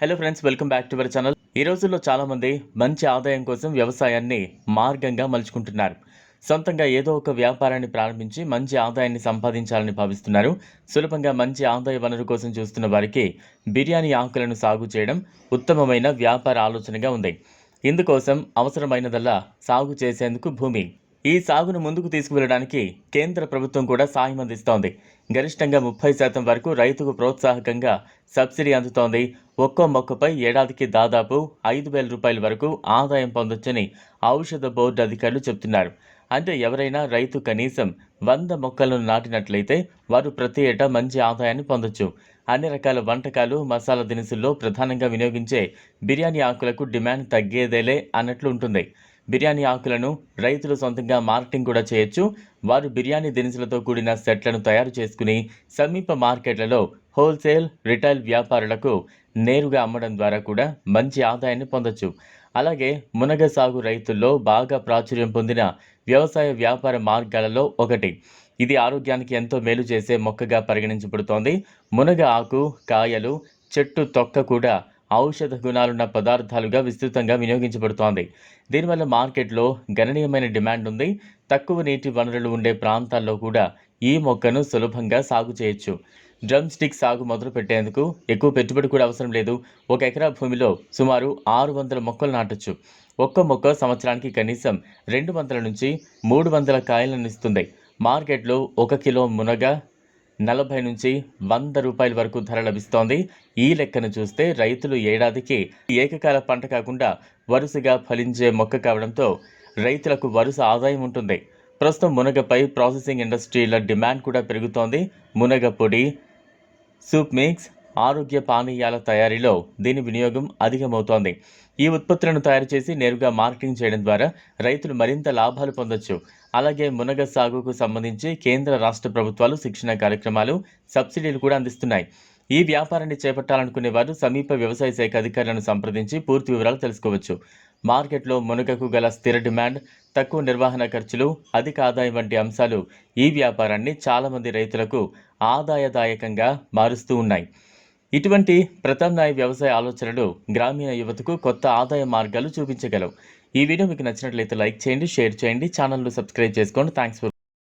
Hello friends welcome back to our channel ఈ రోజుల్లో చాలామంది మంచి ఆదాయం కోసం వ్యవసాయాన్ని మార్గంగా మలుచుకుంటున్నారు. సొంతంగా ఏదో ఒక వ్యాపారాన్ని ప్రారంభించి మంచి ఆదాయాన్ని సంపాదించాలని భావిస్తున్నారు. సులభంగా మంచి ఆదాయ వనరు కోసం చూస్తున్న వారికి బిర్యానీ ఆకులను సాగు చేయడం ఉత్తమమైన వ్యాపార ఆలోచనగా ఉంది. ఇందుకోసం అవసరమైనదల్లా సాగు చేసేందుకు భూమి ఈ సాగును ముందుకు తీసుకువెళ్ళడానికి కేంద్ర ప్రభుత్వం కూడా సాయం అందిస్తోంది. గరిష్టంగా ముప్పై శాతం వరకు రైతుకు ప్రోత్సాహకంగా సబ్సిడీ అందుతోంది. ఒక్కో మొక్కపై ఏడాదికి దాదాపు ఐదు వేల రూపాయల వరకు ఆదాయం పొందొచ్చని ఔషధ బోర్డు అధికారులు చెబుతున్నారు. అంటే ఎవరైనా రైతు కనీసం వంద మొక్కలను నాటినట్లయితే వారు ప్రతి ఏటా మంచి ఆదాయాన్ని పొందొచ్చు. అన్ని రకాల వంటకాలు మసాలా దినుసుల్లో ప్రధానంగా వినియోగించే బిర్యానీ ఆకులకు డిమాండ్ తగ్గేదేలే అన్నట్లు ఉంటుంది. బిర్యానీ ఆకులను రైతులు సొంతంగా మార్కెటింగ్ కూడా చేయొచ్చు. వారు బిర్యానీ దినుసులతో కూడిన సెట్లను తయారు చేసుకుని సమీప మార్కెట్లలో హోల్సేల్ రిటైల్ వ్యాపారులకు నేరుగా అమ్మడం ద్వారా కూడా మంచి ఆదాయాన్ని పొందొచ్చు. అలాగే మునగ సాగు రైతుల్లో బాగా ప్రాచుర్యం పొందిన వ్యవసాయ వ్యాపార మార్గాలలో ఒకటి. ఇది ఆరోగ్యానికి ఎంతో మేలు చేసే మొక్కగా పరిగణించబడుతోంది. మునగ ఆకు కాయలు చెట్టు తొక్క కూడా ఔషధ గుణాలున్న పదార్థాలుగా విస్తృతంగా వినియోగించబడుతోంది. దీనివల్ల మార్కెట్లో గణనీయమైన డిమాండ్ ఉంది. తక్కువ నీటి వనరులు ఉండే ప్రాంతాల్లో కూడా ఈ మొక్కను సులభంగా సాగు చేయొచ్చు. డ్రమ్ స్టిక్ సాగు మొదలు పెట్టేందుకు ఎక్కువ పెట్టుబడి కూడా అవసరం లేదు. ఒక ఎకరా భూమిలో సుమారు ఆరు వందల మొక్కలు నాటొచ్చు. ఒక్క మొక్క సంవత్సరానికి కనీసం రెండు వందల నుంచి మూడు వందల కాయలను ఇస్తుంది. మార్కెట్లో ఒక కిలో మునగ నలభై నుంచి వంద రూపాయల వరకు ధర లభిస్తోంది. ఈ లెక్కను చూస్తే రైతులు ఏడాదికి ఏకకాల పంట కాకుండా వరుసగా ఫలించే మొక్క కావడంతో రైతులకు వరుస ఆదాయం ఉంటుంది. ప్రస్తుతం మునగపై ప్రాసెసింగ్ ఇండస్ట్రీల డిమాండ్ కూడా పెరుగుతోంది. మునగ పొడి సూప్ మిక్స్ ఆరోగ్య పానీయాల తయారీలో దీని వినియోగం అధికమవుతోంది. ఈ ఉత్పత్తులను తయారు చేసి నేరుగా మార్కెటింగ్ చేయడం ద్వారా రైతులు మరింత లాభాలు పొందొచ్చు. అలాగే మునగ సాగుకు సంబంధించి కేంద్ర రాష్ట్ర ప్రభుత్వాలు శిక్షణ కార్యక్రమాలు సబ్సిడీలు కూడా అందిస్తున్నాయి. ఈ వ్యాపారాన్ని చేపట్టాలనుకునే వారు సమీప వ్యవసాయ శాఖ అధికారులను సంప్రదించి పూర్తి వివరాలు తెలుసుకోవచ్చు. మార్కెట్లో మునగకు గల స్థిర డిమాండ్ తక్కువ నిర్వహణ ఖర్చులు అధిక ఆదాయం వంటి అంశాలు ఈ వ్యాపారాన్ని చాలామంది రైతులకు ఆదాయదాయకంగా మారుస్తూ ఉన్నాయి. ఇటువంటి ప్రత్యామ్నాయ వ్యవసాయ ఆలోచనలు గ్రామీణ యువతకు కొత్త ఆదాయ మార్గాలు చూపించగలవు. ఈ వీడియో మీకు నచ్చినట్లయితే లైక్ చేయండి షేర్ చేయండి ఛానల్ను సబ్స్క్రైబ్ చేసుకోండి. Thanks for